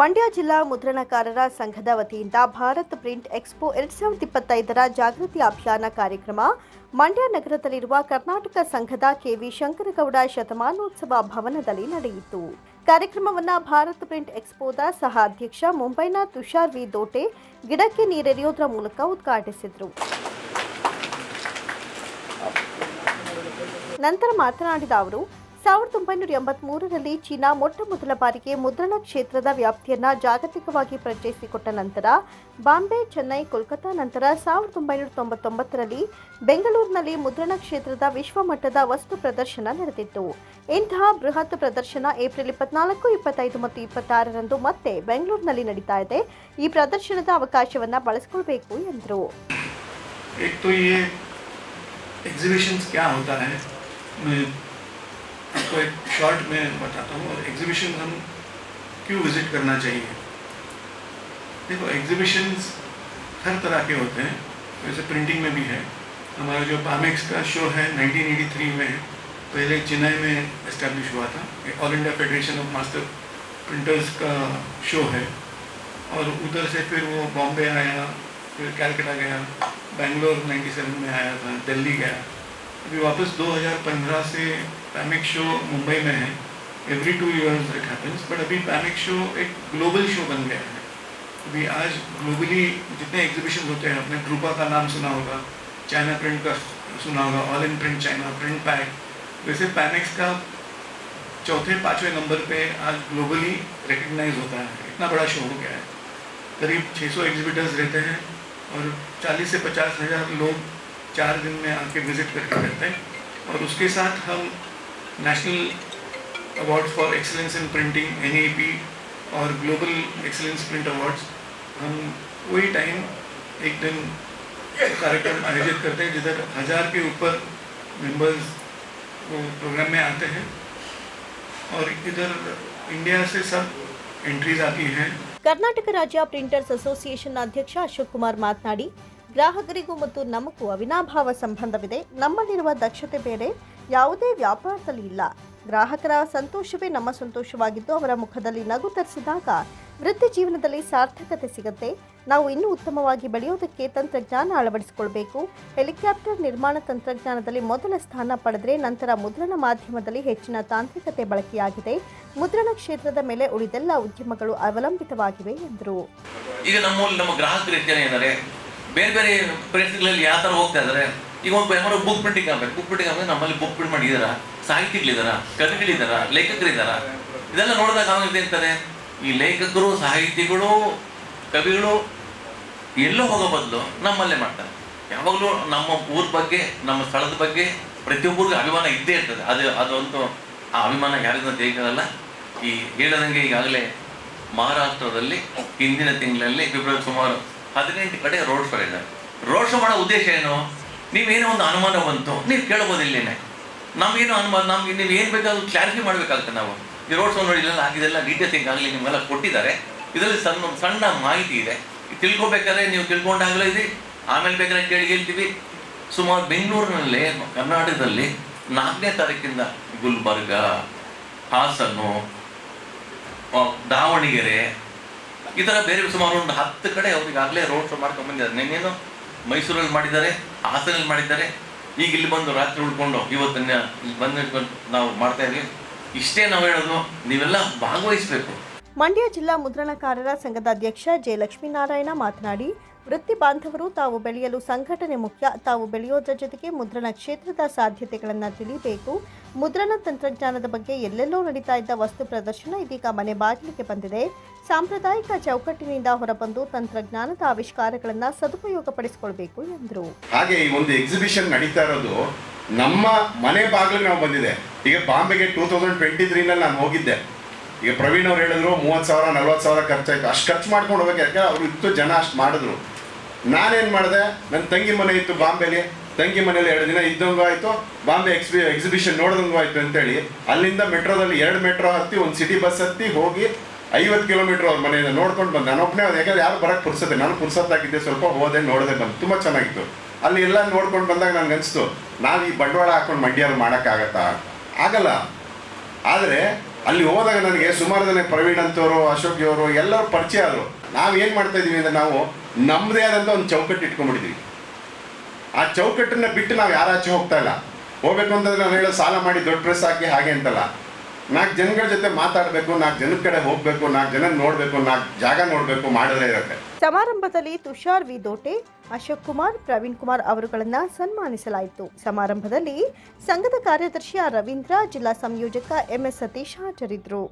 ಮಂಡ್ಯ ಜಿಲ್ಲಾ ಮುದ್ರಣಕಾರರ ಸಂಘದ ವತಿಯಿಂದ ಭಾರತ್ ಪ್ರಿಂಟ್ ಎಕ್ಸ್ಪೋ ಎರಡ್ ಸಾವಿರದ ಇಪ್ಪತ್ತೈದರ ಜಾಗೃತಿ ಅಭಿಯಾನ ಕಾರ್ಯಕ್ರಮ ಮಂಡ್ಯ ನಗರದಲ್ಲಿರುವ ಕರ್ನಾಟಕ ಸಂಘದ ಕೆವಿ ಶಂಕರಗೌಡ ಶತಮಾನೋತ್ಸವ ಭವನದಲ್ಲಿ ನಡೆಯಿತು. ಕಾರ್ಯಕ್ರಮವನ್ನು ಭಾರತ್ ಪ್ರಿಂಟ್ ಎಕ್ಸ್ಪೋದ ಸಹ ಅಧ್ಯಕ್ಷ ಮುಂಬೈನ ತುಷಾರ್ ವಿ ದೋಟೆ ಗಿಡಕ್ಕೆ ನೀರೆರೆಯೋದ್ರ ಮೂಲಕ ಉದ್ಘಾಟಿಸಿದರು. ನಂತರ ಮಾತನಾಡಿದ ಅವರು ಸಾವಿರದ ಒಂಬೈನೂರ ಎಂಬತ್ಮೂರರಲ್ಲಿ ಚೀನಾ ಮೊಟ್ಟ ಮೊದಲ ಬಾರಿಗೆ ಮುದ್ರಣ ಕ್ಷೇತ್ರದ ವ್ಯಾಪ್ತಿಯನ್ನ ಜಾಗತಿಕವಾಗಿ ಪರಿಚಯಿಸಿಕೊಟ್ಟ ನಂತರ ಬಾಂಬೆ, ಚೆನ್ನೈ, ಕೋಲ್ಕತ್ತಾ ನಂತರ ಸಾವಿರದ ಒಂಬೈನೂರ ತೊಂಬತ್ತೊಂಬತ್ತರಲ್ಲಿ ಬೆಂಗಳೂರಿನಲ್ಲಿ ಮುದ್ರಣ ಕ್ಷೇತ್ರದ ವಿಶ್ವ ಮಟ್ಟದ ವಸ್ತು ಪ್ರದರ್ಶನ ನಡೆದಿತ್ತು. ಇಂತಹ ಬೃಹತ್ ಪ್ರದರ್ಶನ ಏಪ್ರಿಲ್ ಇಪ್ಪತ್ನಾಲ್ಕು, ಇಪ್ಪತ್ತೈದು ಮತ್ತು ಇಪ್ಪತ್ತಾರರಂದು ಮತ್ತೆ ಬೆಂಗಳೂರಿನಲ್ಲಿ ನಡೀತಾ ಇದೆ. ಈ ಪ್ರದರ್ಶನದ ಅವಕಾಶವನ್ನು ಬಳಸಿಕೊಳ್ಬೇಕು ಎಂದರು. एक आपको एक शॉर्ट में बताता हूँ एग्जीबिशन हम क्यों विज़िट करना चाहिए? देखो एग्जीबिशंस हर तरह के होते हैं, जैसे प्रिंटिंग में भी है। हमारा जो पामेक्स का शो है 1983 में, पहले चेन्नई में इस्टेब्लिश हुआ था। All India Federation of Master Printers का शो है। और उधर से फिर वो बॉम्बे आया, फिर कैलकटा गया बेंगलोर 97 में आया था दिल्ली गया। अभी वापस 2015 से पैमिक शो मुंबई में है। Every two years it happens but अभी पैमिक शो एक ग्लोबल शो बन गया है। अभी आज ग्लोबली जितने एग्जीबिशन होते हैं अपने ग्रुपा का नाम सुना होगा चाइना प्रिंट का सुना होगा all in print China print pack वैसे पैमिक्स का चौथे, पाँचवें नंबर पे आज ग्लोबली रिकग्नाइज होता है। इतना बड़ा शो हो गया है। करीब 600 एग्जिबिटर्स रहते हैं और 40 से पचास हज़ार लोग चार दिन में आके विजिट करके करते हैं और उसके साथ हम national award for excellence in printing N और ग्लोबल एक्सीलेंस प्रिंट अवार्ड्स हम वही टाइम एक दिन कार्यक्रम आयोजित करते हैं जिधर हज़ार के ऊपर मेंबर्स वो प्रोग्राम में आते हैं और इधर इंडिया से सब एंट्रीज आती हैं ಕರ್ನಾಟಕ ರಾಜ್ಯ ಪ್ರಿಂಟರ್ಸ್ ಅಸೋಸಿಯೇಷನ್ ಅಧ್ಯಕ್ಷ ಅಶೋಕ್ ಕುಮಾರ್ ಮಾತನಾಡಿ ಗ್ರಾಹಕರಿಗೂ ಮತ್ತು ನಮಗೂ ಅವಿನಾಭಾವ ಸಂಬಂಧವಿದೆ. ನಮ್ಮಲ್ಲಿರುವ ದಕ್ಷತೆ ಬೇರೆ, ಯಾವುದೇ ವ್ಯಾಪಾರದಲ್ಲಿ ಇಲ್ಲ. ಗ್ರಾಹಕರ ಸಂತೋಷವೇ ನಮ್ಮ ಸಂತೋಷವಾಗಿದ್ದು, ಅವರ ಮುಖದಲ್ಲಿ ನಗು ತರಿಸಿದಾಗ ವೃತ್ತಿ ಜೀವನದಲ್ಲಿ ಸಾರ್ಥಕತೆ ಸಿಗುತ್ತೆ. ನಾವು ಇನ್ನೂ ಉತ್ತಮವಾಗಿ ಬೆಳೆಯೋದಕ್ಕೆ ತಂತ್ರಜ್ಞಾನ ಅಳವಡಿಸಿಕೊಳ್ಬೇಕು. ಹೆಲಿಕಾಪ್ಟರ್ ನಿರ್ಮಾಣ ತಂತ್ರಜ್ಞಾನದಲ್ಲಿ ಮೊದಲ ಸ್ಥಾನ ಪಡೆದರೆ ನಂತರ ಮುದ್ರಣ ಮಾಧ್ಯಮದಲ್ಲಿ ಹೆಚ್ಚಿನ ತಾಂತ್ರಿಕತೆ ಬಳಕೆಯಾಗಿದೆ. ಮುದ್ರಣ ಕ್ಷೇತ್ರದ ಮೇಲೆ ಉಳಿದೆಲ್ಲ ಉದ್ಯಮಗಳು ಅವಲಂಬಿತವಾಗಿವೆ, ಎಂದರು. ಬೇರೆ ಬೇರೆ ಪ್ರೆಸ್ಗಳಲ್ಲಿ ಯಾವ ಥರ ಹೋಗ್ತಾ ಇದ್ದಾರೆ ಈಗ ಒಂದು ಯಾರು ಬುಕ್ ಪ್ರಿಂಟಿಂಗ್ ಆಗಬೇಕು. ಬುಕ್ ಪ್ರಿಂಟಿಂಗ್ ಆಗಬೇಕು, ನಮ್ಮಲ್ಲಿ ಬುಕ್ ಪ್ರಿಂಟ್ ಮಾಡಿದಾರ ಸಾಹಿತಿಗಳಿದಾರ ಕವಿಗಳಿದಾರ ಲೇಖಕರಿದಾರ ಇದೆಲ್ಲ ನೋಡಿದಾಗ ಆಮೇಲೆ ಅಂತಾರೆ ಈ ಲೇಖಕರು, ಸಾಹಿತಿಗಳು, ಕವಿಗಳು ಎಲ್ಲೋ ಹೋಗೋ ಬದಲು ನಮ್ಮಲ್ಲೇ ಮಾಡ್ತಾರೆ. ಯಾವಾಗಲೂ ನಮ್ಮ ಊರ ಬಗ್ಗೆ, ನಮ್ಮ ಸ್ಥಳದ ಬಗ್ಗೆ ಪ್ರತಿಯೊಬ್ಬರಿಗೂ ಅಭಿಮಾನ ಇದ್ದೇ ಇರ್ತದೆ. ಅದು, ಅದೊಂದು ಆ ಅಭಿಮಾನ ಯಾರಿಗೂ ತೆಗೆಯಲ್ಲ ಈ ಹೇಳದಂಗೆ ಈಗಾಗಲೇ ಮಹಾರಾಷ್ಟ್ರದಲ್ಲಿ ಹಿಂದಿನ ತಿಂಗಳಲ್ಲಿ ಫೆಬ್ರವರಿ ಸುಮಾರು ಹದಿನೆಂಟು ಕಡೆ ರೋಡ್ ಶೋ ಇದೆ. ರೋಡ್ ಶೋ ಮಾಡೋ ಉದ್ದೇಶ ಏನು? ನೀವೇನೋ ಒಂದು ಅನುಮಾನ ಬಂತು. ನೀವು ಕೇಳ್ಬೋದು ಇಲ್ಲೇನೆ ನಮಗೇನು ಅನುಮಾನ, ನಮ್ಗೆ ನೀವು ಏನು ಬೇಕಾದ್ರೂ ಕ್ಲಾರಿಫೈ ಮಾಡಬೇಕಾಗುತ್ತೆ ನಾವು. ಈ ರೋಡ್ ಶೋ ನೋಡಿ ಇಲ್ಲೆಲ್ಲ ಆಗಿದೆಲ್ಲ ಡೀಟೇಲ್ಸ್ ಆಗಲಿ ನಿಮ್ಮೆಲ್ಲ ಕೊಟ್ಟಿದ್ದಾರೆ. ಇದರಲ್ಲಿ ಸಣ್ಣ ಸಣ್ಣ ಮಾಹಿತಿ ಇದೆ. ತಿಳ್ಕೊಬೇಕಾದ್ರೆ ನೀವು ತಿಳ್ಕೊಂಡಾಗಲೇ ಇದೆ ಆಮೇಲೆ ಬೇಕಾದ್ರೆ ಕೇಳಿ ಹೇಳ್ತೀವಿ. ಸುಮಾರು ಬೆಂಗಳೂರಿನಲ್ಲಿ, ಕರ್ನಾಟಕದಲ್ಲಿ ನಾಲ್ಕನೇ ತಾರೀಕಿಂದ ಗುಲ್ಬರ್ಗ ಹಾಸನ್ನು ದಾವಣಗೆರೆ ಈ ಥರ ಬೇರೆ ಸುಮಾರು ಒಂದು ಹತ್ತು ಕಡೆ ಅವ್ರಿಗಾಗಲೇ ರೋಡ್ ಶೋ ಮಾಡ್ಕೊಂಡು ಬಂದಿದ್ದಾರೆ. ನಿನ್ನೇನು ಮೈಸೂರಲ್ಲಿ ಮಾಡಿದ್ದಾರೆ, ಹಾಸನಲ್ಲಿ ಮಾಡಿದ್ದಾರೆ. ಈಗ ಇಲ್ಲಿ ಬಂದು ರಾತ್ರಿ ಉಳ್ಕೊಂಡು ಇವತ್ತನ್ನ ಇಲ್ಲಿ ಬಂದು ನಾವು ಮಾಡ್ತಾ ಇದ್ವಿ. ಇಷ್ಟೇ ನಾವು ಹೇಳೋದು, ನೀವೆಲ್ಲ ಭಾಗವಹಿಸಬೇಕು. ಮಂಡ್ಯ ಜಿಲ್ಲಾ ಮುದ್ರಣಕಾರರ ಸಂಘದ ಅಧ್ಯಕ್ಷ ಜೆ ಲಕ್ಷ್ಮೀನಾರಾಯಣ ಮಾತನಾಡಿ ವೃತ್ತಿ ಬಾಂಧವರು ತಾವು ಬೆಳೆಯಲು ಸಂಘಟನೆ ಮುಖ್ಯ. ತಾವು ಬೆಳೆಯೋದ್ರ ಜೊತೆಗೆ ಮುದ್ರಣ ಕ್ಷೇತ್ರದ ಸಾಧ್ಯತೆಗಳನ್ನು ತಿಳಿಬೇಕು. ಮುದ್ರಣ ತಂತ್ರಜ್ಞಾನದ ಬಗ್ಗೆ ಎಲ್ಲೆಲ್ಲೋ ನಡೀತಾ ಇದ್ದ ವಸ್ತು ಪ್ರದರ್ಶನ ಇದೀಗ ಮನೆ ಬಾಗಿಲಿಗೆ ಬಂದಿದೆ. ಸಾಂಪ್ರದಾಯಿಕ ಚೌಕಟ್ಟಿನಿಂದ ಹೊರಬಂದು ತಂತ್ರಜ್ಞಾನದ ಆವಿಷ್ಕಾರಗಳನ್ನು ಸದುಪಯೋಗಪಡಿಸಿಕೊಳ್ಬೇಕು ಎಂದರು. ಹಾಗೆ ಈ ಒಂದು ಎಕ್ಸಿಬಿಷನ್ ನಡೀತಾ ಇರೋದು ನಮ್ಮ ಮನೆ ಬಾಗಿಲು ನಾವು ಬಂದಿದೆ. ಈಗ ಬಾಂಬೆಗೆ ಟೂ ತೌಸಂಡ್ ಟ್ವೆಂಟಿ ತ್ರೀನಲ್ಲಿ ನಾನು ಹೋಗಿದ್ದೆ. ಈಗ ಪ್ರವೀಣ್ ಅವ್ರು ಹೇಳಿದ್ರು, ಮೂವತ್ತು ಸಾವಿರ, ನಲ್ವತ್ತು ಸಾವಿರ ಖರ್ಚಾಯ್ತು. ಅಷ್ಟು ಖರ್ಚು ಮಾಡ್ಕೊಂಡು ಹೋಗ್ಬೇಕು ಯಾಕೆ? ಅವ್ರು ಇತ್ತು ಜನ, ಅಷ್ಟು ಮಾಡಿದ್ರು. ನಾನೇನು ಮಾಡಿದೆ? ನನ್ನ ತಂಗಿ ಮನೆ ಇತ್ತು ಬಾಂಬೆಲಿ. ತಂಗಿ ಮನೇಲಿ ಎರಡು ದಿನ ಇದ್ದಂಗೂ ಆಯಿತು. ಬಾಂಬೆ ಎಕ್ಸ್ಬಿ ಎಕ್ಸಿಬಿಷನ್ ನೋಡ್ದಂಗೂ ಆಯಿತು ಅಂತೇಳಿ ಅಲ್ಲಿಂದ ಮೆಟ್ರೋದಲ್ಲಿ ಎರಡು ಮೆಟ್ರೋ ಹತ್ತಿ, ಒಂದು ಸಿಟಿ ಬಸ್ ಹತ್ತಿ ಹೋಗಿ ಐವತ್ತು ಕಿಲೋಮೀಟ್ರ್ ಅವ್ರ ಮನೆಯಿಂದ ನೋಡ್ಕೊಂಡು ಬಂದು. ನಾನೊಬ್ಬನೇ ಯಾಕಂದ್ರೆ ಯಾರು ಬರಕ್ಕೆ ಪುರ್ಸತ್ತೆ. ನಾನು ಪುರ್ಸತ್ತಾಗಿದ್ದೆ ಸ್ವಲ್ಪ ಹೋದೆ, ನೋಡದೆ ಬಂದು. ತುಂಬ ಚೆನ್ನಾಗಿತ್ತು. ಅಲ್ಲಿ ಎಲ್ಲ ನೋಡ್ಕೊಂಡು ಬಂದಾಗ ನನಗೆ ಅನಿಸ್ತು, ನಾವು ಈ ಬಂಡವಾಳ ಹಾಕೊಂಡು ಮಂಡ್ಯಲ್ಲಿ ಮಾಡೋಕ್ಕಾಗತ್ತಾ ಆಗಲ್ಲ. ಆದರೆ ಅಲ್ಲಿ ಹೋದಾಗ ನನಗೆ ಸುಮಾರು ಜನ ಪ್ರವೀಣ್ ಅಂತವರು, ಅಶೋಕ್ ಅವರು ಎಲ್ಲರೂ ಪರಿಚಯ ಆದರು. ನಾವು ಏನು ಮಾಡ್ತಾ ಇದೀವಿ ಅಂದರೆ ನಾವು ನಮ್ಮದೇ ಆದಂಥ ಒಂದು ಚೌಕಟ್ಟು ಇಟ್ಕೊಂಡ್ಬಿಟ್ಟಿದ್ವಿ. ಆ ಚೌಕಟ್ಟನ್ನು ಬಿಟ್ಟು ನಾವು ಯಾರಾಚೆ ಹೋಗ್ತಾ ಇಲ್ಲ. ಹೋಗ್ಬೇಕು ಅಂತಂದ್ರೆ ನಾನು ಹೇಳೋ ಸಾಲ ಮಾಡಿ ದೊಡ್ಡ ಪ್ರೆಸ್ ಹಾಕಿ ಹಾಗೆ ಅಂತಲ್ಲ. ನಾಲ್ಕು ಜನಗಳ ಜೊತೆ ಮಾತಾಡಬೇಕು, ನಾಲ್ಕು ಜನದ ಕಡೆ ಹೋಗಬೇಕು, ನಾಲ್ಕು ಜನ ನೋಡಬೇಕು, ನಾಲ್ಕು ಜಾಗ ನೋಡಬೇಕು ಮಾಡಿದ್ರೆ ಇರುತ್ತೆ. ಸಮಾರಂಭದಲ್ಲಿ ತುಷಾರ್ ವಿ ದೋಟೆ, ಅಶೋಕ್ ಕುಮಾರ್, ಪ್ರವೀಣ್ ಕುಮಾರ್ ಅವರುಗಳನ್ನು ಸನ್ಮಾನಿಸಲಾಯಿತು. ಸಮಾರಂಭದಲ್ಲಿ ಸಂಘದ ಕಾರ್ಯದರ್ಶಿ ರವೀಂದ್ರ, ಜಿಲ್ಲಾ ಸಂಯೋಜಕ ಎಂಎಸ್ ಸತೀಶ್ ಹಾಜರಿದ್ದರು